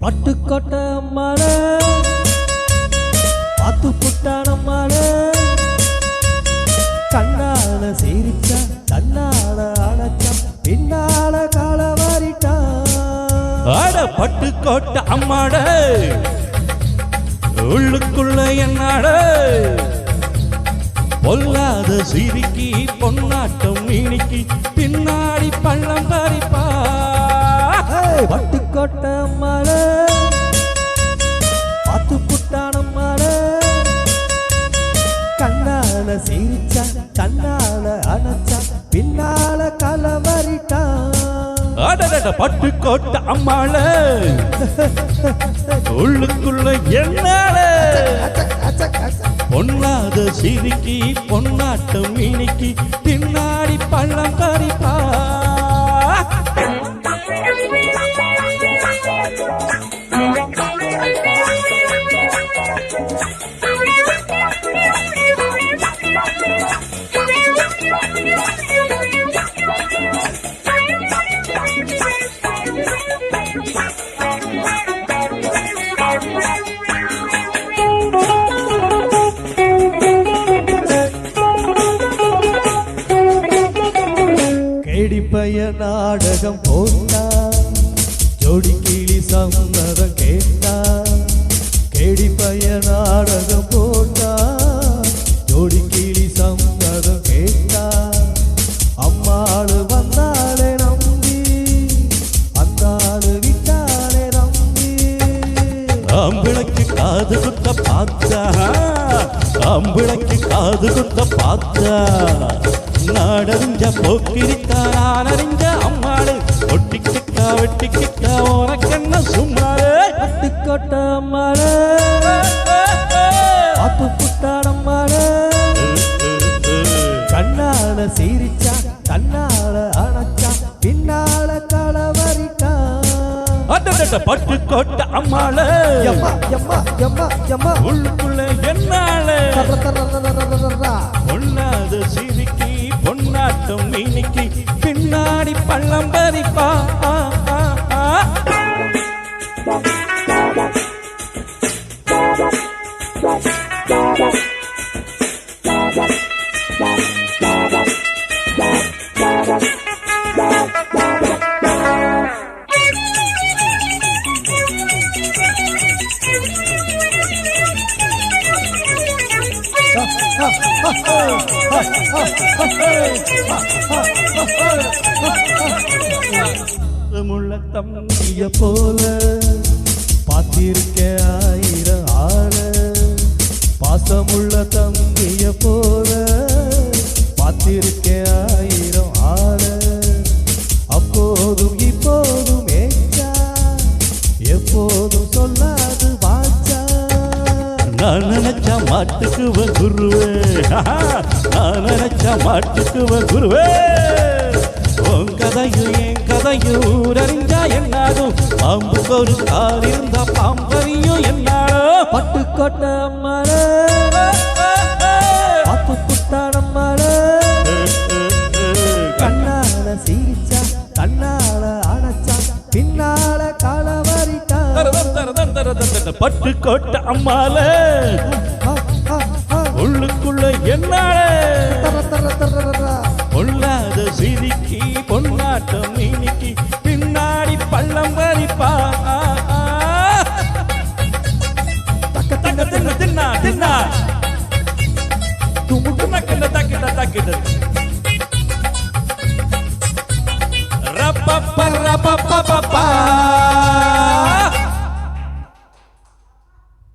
பட்டுக்கோட்டை மலை. பார்த்து புட்டானம்மாளே கண்ணால சிரிச்சா தன்னால அணைச்சா பின்னால கால வாரிட்டா. ஆட பட்டு கோட்ட அம்மாட. உள்ளுக்குள்ள என்னாட. பொல்லாத சிரிக்கி பொன்னாட்டம் மீனிக்கு பின்னாடி பள்ளம் பறிப்பா. பட்டுக்கோட்ட அம்மா. பின்னால அணைச்சா பின்னால கலவரிட்டான். அடடட பட்டு கோட்ட அம்மாள. உள்ளுக்குள்ள என்னால பொன்னாத சிரிக்கி பொன்னாட்டம் மீனிக்கு பின்னாடி பள்ளம் கறி கேடிப்பைய நாடகம் போட்டா ஜோடி கிளி சம்மதம் கேட்டா பய நாடகம் போட்டா ஜோடி கிளி சம்மதம் கேட்டா அம்மாள் வந்தாளே நம்பி அந்தாள் விட்டாளே நம்பி. அம்பிளைக்கு காது சுத்த பார்த்தா அம்பிளைக்கு காது சுத்த பார்த்தா. நாடறிஞ்ச போக்கிரித்தா நான் அறிஞ்ச அம்மாளு. ஒட்டிக்கிட்டா வெட்டிக்கிட்டா உனக்கென்ன சும்மாளே? பட்டுக்கோட்டை மலை பட்டு கோட்டை அம்மாள உள்ளுக்குள்ள என்னால. பொன்னாத சிரிக்கி பொன்னாட்டம் மீனிக்கு பின்னாடி பள்ளம் பறிப்பா முள்ள தம்பிய போல பார்த்திருக்க ஆயிரம் ஆள. பாசமுள்ள தம்பிய போல பார்த்திருக்க ஆயிரம் ஆள. அப்போதும் இப்போதும் மாட்டுக்குவ குருவே நான் நினைச்ச மாட்டுக்குவ குருவே உன் கதையும் என் கதையும் ஊரறிஞ்சா என்னாகும் பாம்பு ஒரு கால் இருந்த பாம்பறியும் என்னாடும் பட்டுக்கோட்டை மலை பாத்து புட்டான மலை கண்ணால சிரிச்சா கண்ணால அணைச்சா பின்னால பொல்லாத சிரிக்கி பொன்னாட்டம் இன்னைக்கு பின்னாடி பள்ளம் பறிப்பா தக்க தின்ன தின்னா தின்னா துமுட்டு நக்கிட தக்கிட தக்கிட ரப்பப்ப ரப்பப்ப பப்பா